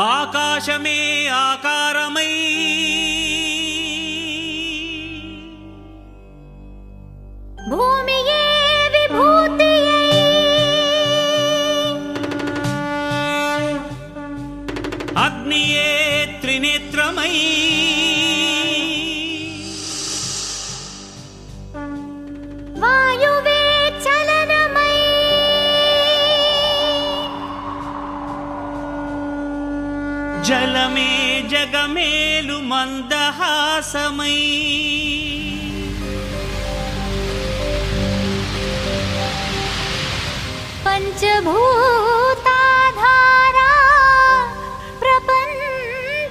ఆకాశమే ఆకారమై భూమి జలమే జగమేలు మందహాసమై. పంచభూతాధారా ప్రపంచేశ్వరా.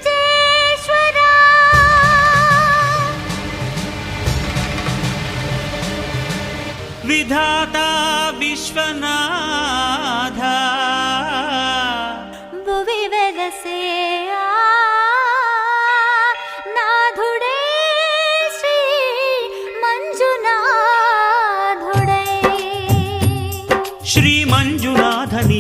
విధాత విశ్వనాథ.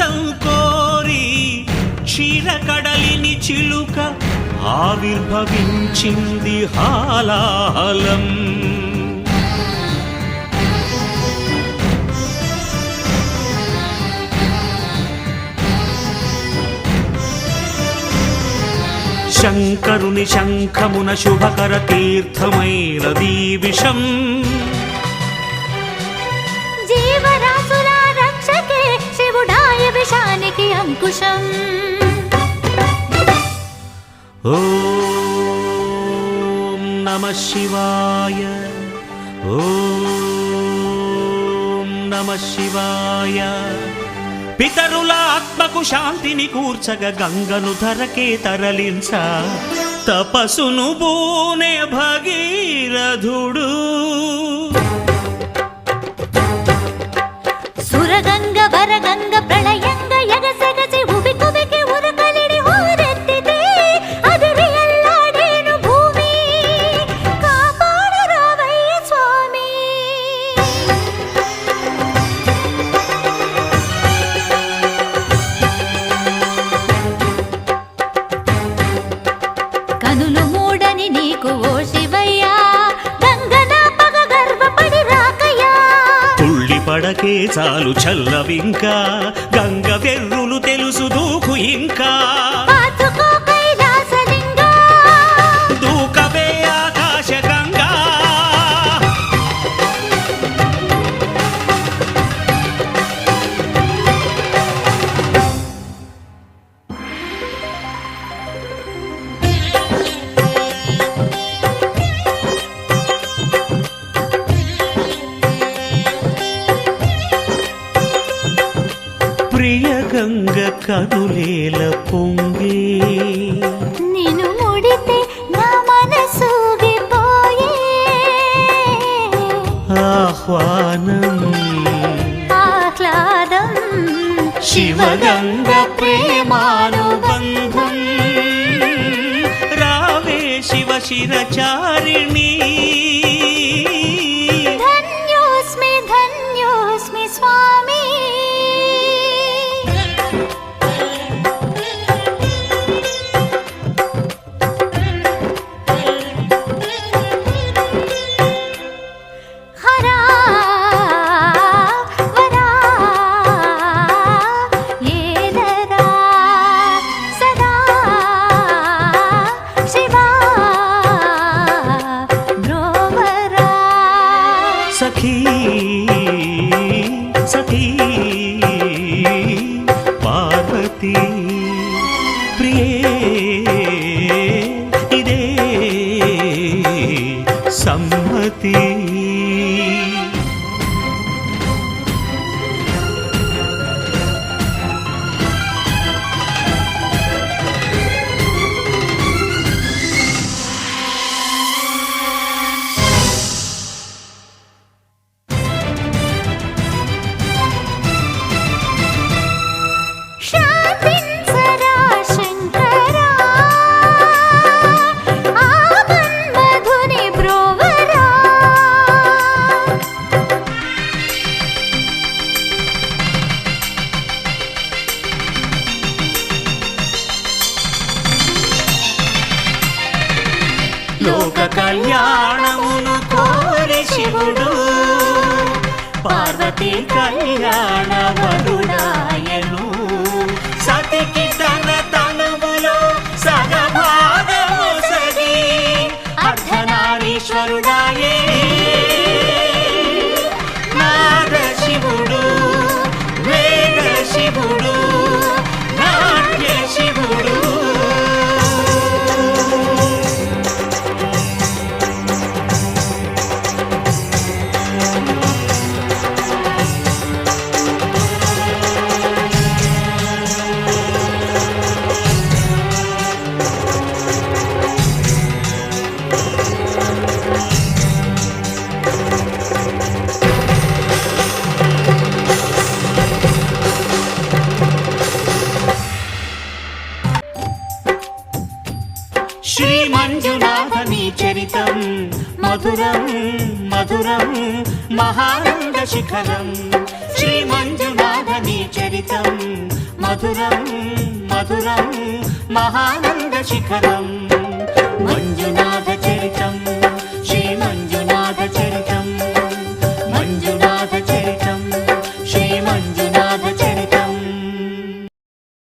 అమృతం కోరి క్షీరకడలిని చిలుక ఆవిర్భవించింది హాలాహలం. శంకరుని శంఖమున శుభకర తీర్థమైనది విషం. అంకుశం ఓం నమ శివాయ. ఓం నమ శివాయ. పితరుల ఆత్మకు శాంతిని కూర్చగ గంగను ధరకే తరలించ. తపసును బూనే భగీరథుడు. నీకు ఓ శివయ్యా గంగన పగ గర్వపడి రాకయ్యా. తుళ్ళి పడకే చాలు చల్లవింకా గంగ వెర్రులు తెలుసు దూకు ఇంకా. ప్రియ గంగ కనులేల పొంగే. నిన్ను ముడితే నా మనసూగిపోయే ఆహ్వానం. ఆహ్లాదం. శివగంగ ప్రేమానుబంధం. రావే శివ శిరచారిణి. కళ్యాణమును కోరి శివుడు పార్వతి కళ్యాణ వరుడాయను మంజునాథ నీ చరితం. మధురం మధురం మహానంద శిఖరం. శ్రీ మంజునాథ నీ చరితం. మధురం మధురం మహానంద శిఖరం.